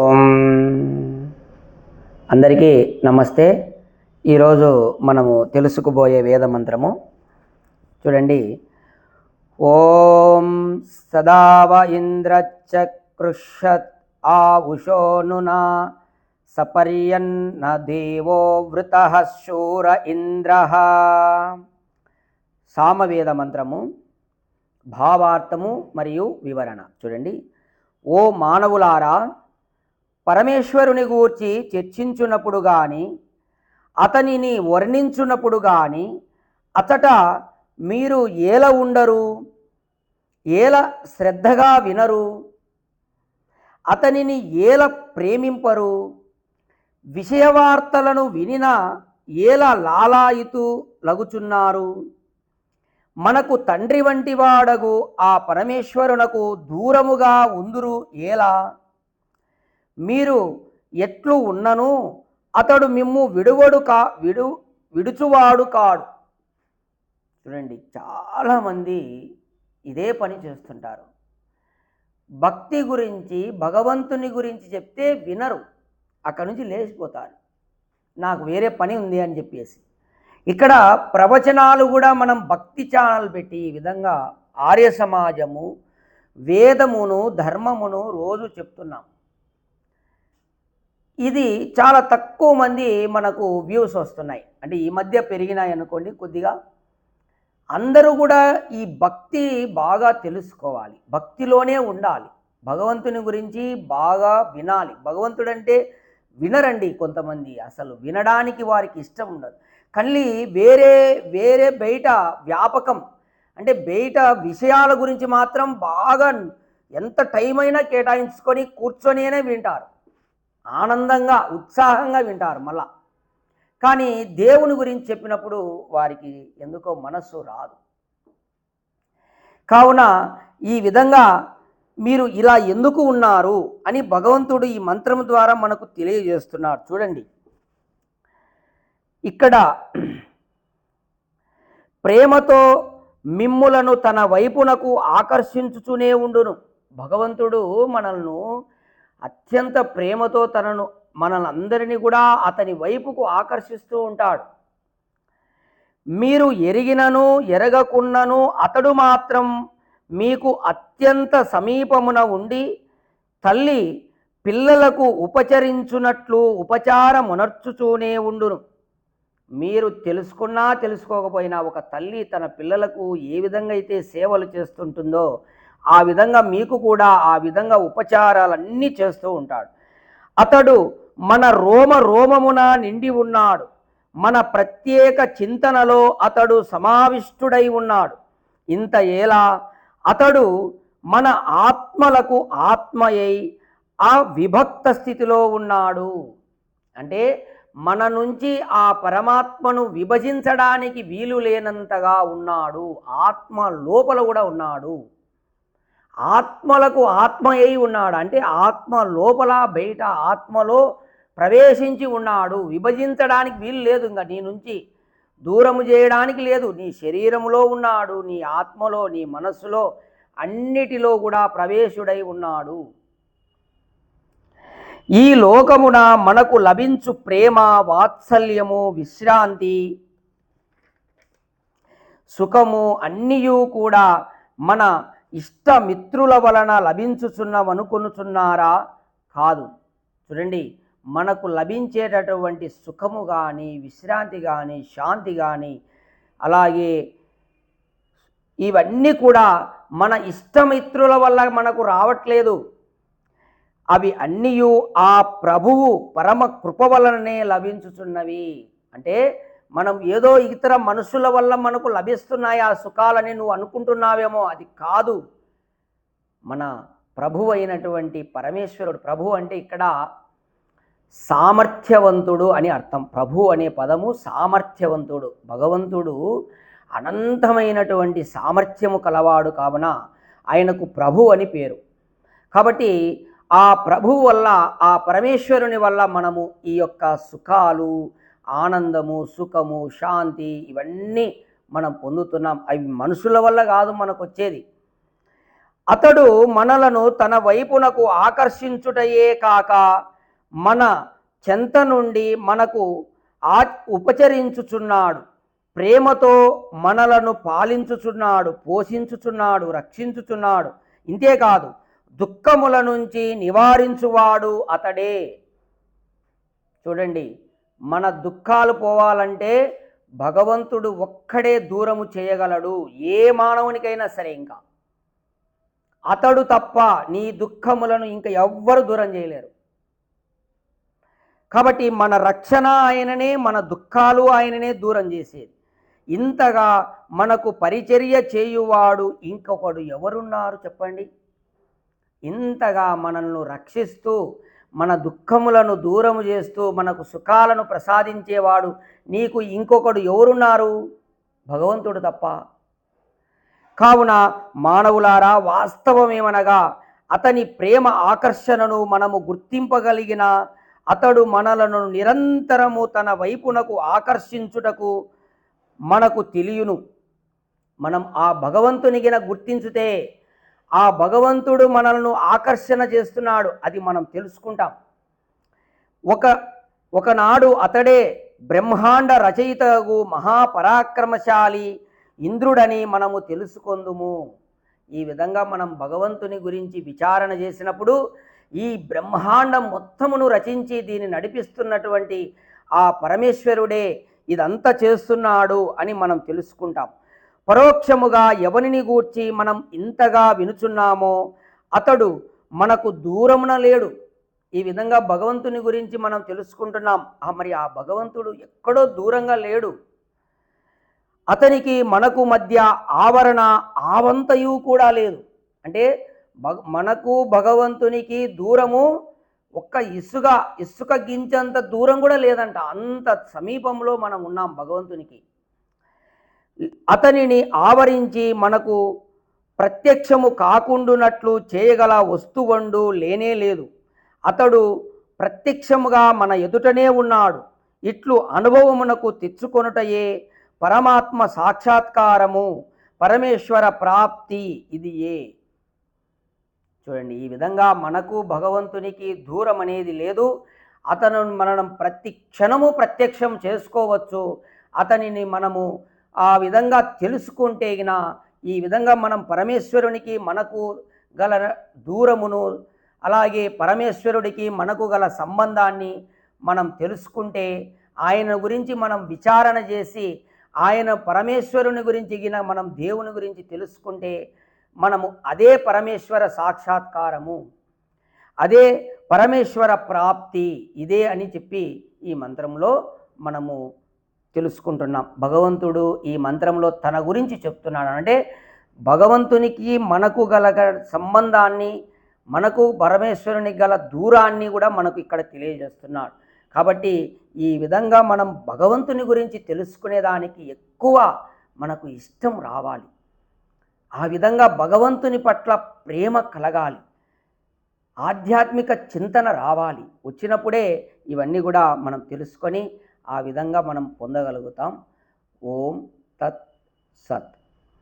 ఓం. అందరికీ నమస్తే. ఈరోజు మనము తెలుసుకుపోయే వేద మంత్రము చూడండి. ఓం సదావ ఇంద్రచకృషత్ ఆవుషోనునా సపర్యన్న దేవో వృత శూర ఇంద్ర. సామవేద మంత్రము భావార్థము మరియు వివరణ చూడండి. ఓ మానవులారా పరమేశ్వరుని గూర్చి చర్చించున్నప్పుడు కానీ అతనిని వర్ణించున్నప్పుడు కానీ అతట మీరు ఏల ఉండరు? ఏల శ్రద్ధగా వినరు? అతనిని ఏల ప్రేమింపరు? విషయవార్తలను వినిన ఏల లాలాయితూ లగుచున్నారు? మనకు తండ్రి వంటి వాడగు ఆ పరమేశ్వరునకు దూరముగా ఉందురు ఏలా? మీరు ఎట్లు ఉన్నను అతడు మిమ్ము విడువడు కా విడు విడుచువాడు కాడు. చూడండి చాలామంది ఇదే పని చేస్తుంటారు. భక్తి గురించి భగవంతుని గురించి చెప్తే వినరు. అక్కడి నుంచి లేచిపోతారు. నాకు వేరే పని ఉంది అని చెప్పేసి. ఇక్కడ ప్రవచనాలు కూడా మనం భక్తి ఛానల్ పెట్టి ఈ విధంగా ఆర్య సమాజము వేదమును ధర్మమును రోజు చెప్తున్నాం. ఇది చాలా తక్కువ మంది మనకు వ్యూస్ వస్తున్నాయి. అంటే ఈ మధ్య పెరిగినాయి అనుకోండి కొద్దిగా. అందరూ కూడా ఈ భక్తి బాగా తెలుసుకోవాలి. భక్తిలోనే ఉండాలి. భగవంతుని గురించి బాగా వినాలి. భగవంతుడంటే వినరండి కొంతమంది. అసలు వినడానికి వారికి ఇష్టం ఉండదు. కళ్ళి వేరే వేరే బయట వ్యాపకం అంటే బయట విషయాల గురించి మాత్రం బాగా ఎంత టైం అయినా కేటాయించుకొని కూర్చొనినే వింటారు. ఆనందంగా ఉత్సాహంగా వింటారు మళ్ళా. కానీ దేవుని గురించి చెప్పినప్పుడు వారికి ఎందుకో మనస్సు రాదు. కావున ఈ విధంగా మీరు ఇలా ఎందుకు ఉన్నారు అని భగవంతుడు ఈ మంత్రం ద్వారా మనకు తెలియజేస్తున్నారు. చూడండి. ఇక్కడ ప్రేమతో మిమ్ములను తన వైపునకు ఆకర్షించుతూనే ఉండును. భగవంతుడు మనల్ని అత్యంత ప్రేమతో తనను మనలందరినీ కూడా అతని వైపుకు ఆకర్షిస్తూ ఉంటాడు. మీరు ఎరిగినను ఎరగకున్నను అతడు మాత్రం మీకు అత్యంత సమీపమున ఉండి తల్లి పిల్లలకు ఉపచరించున్నట్లు ఉపచారమునర్చుచూనే ఉండును. మీరు తెలుసుకున్నా తెలుసుకోకపోయినా ఒక తల్లి తన పిల్లలకు ఏ విధంగా అయితే సేవలు చేస్తుంటుందో ఆ విధంగా మీకు కూడా ఆ విధంగా ఉపచారాలన్నీ చేస్తూ ఉంటాడు. అతడు మన రోమ రోమమున నిండి ఉన్నాడు. మన ప్రత్యేక చింతనలో అతడు సమావిష్టుడై ఉన్నాడు. ఇంత ఏలా? అతడు మన ఆత్మలకు ఆత్మయై ఆ విభక్త స్థితిలో ఉన్నాడు. అంటే మన నుంచి ఆ పరమాత్మను విభజించడానికి వీలు లేనంతగా ఉన్నాడు. ఆత్మ లోపల కూడా ఉన్నాడు. ఆత్మలకు ఆత్మయై ఉన్నాడు. అంటే ఆత్మ లోపల బయట ఆత్మలో ప్రవేశించి ఉన్నాడు. విభజించడానికి వీలు లేదు ఇంకా. నీ నుంచి దూరము చేయడానికి లేదు. నీ శరీరములో ఉన్నాడు. నీ ఆత్మలో నీ మనస్సులో అన్నిటిలో కూడా ప్రవేశుడై ఉన్నాడు. ఈ లోకమున మనకు లభించు ప్రేమ వాత్సల్యము విశ్రాంతి సుఖము అన్నీయూ కూడా మన ఇష్టమిత్రుల వలన లభించుచున్నామనుకొనుచున్నారా కాదు. చూడండి మనకు లభించేటటువంటి సుఖము కానీ విశ్రాంతి కానీ శాంతి కానీ అలాగే ఇవన్నీ కూడా మన ఇష్టమిత్రుల వల్ల మనకు రావట్లేదు. అవి అన్నీ ఆ ప్రభువు పరమ కృప వలననే లభించుచున్నవి. అంటే మనం ఏదో ఇతర మనుషుల వల్ల మనకు లభిస్తున్నాయి ఆ సుఖాలని నువ్వు అనుకుంటున్నావేమో అది కాదు. మన ప్రభు అయినటువంటి పరమేశ్వరుడు ప్రభు అంటే ఇక్కడ సామర్థ్యవంతుడు అని అర్థం. ప్రభు అనే పదము సామర్థ్యవంతుడు భగవంతుడు అనంతమైనటువంటి సామర్థ్యము కలవాడు కావున ఆయనకు ప్రభు అని పేరు. కాబట్టి ఆ ప్రభువు వల్ల ఆ పరమేశ్వరుని వల్ల మనము ఈ యొక్క సుఖాలు ఆనందము సుఖము శాంతి ఇవన్నీ మనం పొందుతున్నాం. అవి మనుషుల వల్ల కాదు మనకు వచ్చేది అతడు మనలను తన వైపునకు ఆకర్షించుటయే కాక మన చెంత నుండి మనకు ఆ ఉపచరించుచున్నాడు. ప్రేమతో మనలను పాలించుచున్నాడు పోషించుచున్నాడు రక్షించుచున్నాడు. ఇంతేకాదు దుఃఖముల నుంచి నివారించువాడు అతడే. చూడండి మన దుఃఖాలు పోవాలంటే భగవంతుడు ఒక్కడే దూరము చేయగలడు. ఏ మానవునికైనా సరే ఇంకా. అతడు తప్ప నీ దుఃఖములను ఇంకా ఎవ్వరు దూరం చేయలేరు. కాబట్టి మన రక్షణ ఆయననే మన దుఃఖాలు ఆయననే దూరం చేసేది. ఇంతగా మనకు పరిచర్య చేయువాడు ఇంకొకడు ఎవరున్నారు చెప్పండి? ఇంతగా మనల్ని రక్షిస్తూ మన దుఃఖములను దూరము చేస్తూ మనకు సుఖాలను ప్రసాదించేవాడు నీకు ఇంకొకడు ఎవరున్నారు? భగవంతుడు తప్ప. కావున మానవులారా వాస్తవమేమనగా అతని ప్రేమ ఆకర్షణను మనము గుర్తింపగలిగిన అతడు మనలను నిరంతరము తన వైపునకు ఆకర్షించుటకు మనకు తెలియను. మనం ఆ భగవంతునిగిన గుర్తించితే ఆ భగవంతుడు మనలను ఆకర్షణ చేస్తున్నాడు. అది మనం తెలుసుకుంటాం. ఒక ఒకనాడు అతడే బ్రహ్మాండ రచయితకు మహాపరాక్రమశాలి ఇంద్రుడని మనము తెలుసుకొందుము. ఈ విధంగా మనం భగవంతుని గురించి విచారణ చేసినప్పుడు ఈ బ్రహ్మాండం మొత్తమును రచించి దీన్ని నడిపిస్తున్నటువంటి ఆ పరమేశ్వరుడే ఇదంతా చేస్తున్నాడు అని మనం తెలుసుకుంటాం. పరోక్షముగా ఎవరిని గూర్చి మనం ఇంతగా వినుచున్నామో అతడు మనకు దూరమున లేడు. ఈ విధంగా భగవంతుని గురించి మనం తెలుసుకుంటున్నాం. ఆ మరి ఆ భగవంతుడు ఎక్కడో దూరంగా లేడు. అతనికి మనకు మధ్య ఆవరణ ఆవంతయు కూడా లేదు. అంటే భగ మనకు భగవంతునికి దూరము ఒక్క ఇసుక ఇసుక గించంత దూరం కూడా లేదంట. అంత సమీపంలో మనం ఉన్నాం భగవంతునికి. అతనిని ఆవరించి మనకు ప్రత్యక్షము కాకుండునట్లు చేయగల వస్తువండు లేనే లేదు. అతడు ప్రత్యక్షముగా మన ఎదుటనే ఉన్నాడు. ఇట్లు అనుభవమునకు తెచ్చుకొనుటయే పరమాత్మ సాక్షాత్కారము పరమేశ్వర ప్రాప్తి ఇది ఏ. చూడండి ఈ విధంగా మనకు భగవంతునికి దూరం అనేది లేదు. అతను మనం ప్రతి క్షణము ప్రత్యక్షం చేసుకోవచ్చు. అతనిని మనము ఆ విధంగా తెలుసుకుంటే ఈ విధంగా మనం పరమేశ్వరునికి మనకు గల దూరమును అలాగే పరమేశ్వరుడికి మనకు గల సంబంధాన్ని మనం తెలుసుకుంటే ఆయన గురించి మనం విచారణ చేసి ఆయన పరమేశ్వరుని గురించి గిన మనం దేవుని గురించి తెలుసుకుంటే మనము అదే పరమేశ్వర సాక్షాత్కారము అదే పరమేశ్వర ప్రాప్తి ఇదే అని చెప్పి ఈ మంత్రంలో మనము తెలుసుకుంటున్నాం. భగవంతుడు ఈ మంత్రంలో తన గురించి చెప్తున్నాడు. అంటే భగవంతునికి మనకు గల సంబంధాన్ని మనకు పరమేశ్వరునికి గల దూరాన్ని కూడా మనకు ఇక్కడ తెలియజేస్తున్నాడు. కాబట్టి ఈ విధంగా మనం భగవంతుని గురించి తెలుసుకునేదానికి ఎక్కువ మనకు ఇష్టం రావాలి. ఆ విధంగా భగవంతుని పట్ల ప్రేమ కలగాలి. ఆధ్యాత్మిక చింతన రావాలి. వచ్చినప్పుడే ఇవన్నీ కూడా మనం తెలుసుకొని ఆ విధంగా మనం పొందగలుగుతాం. ఓం తత్ సత్.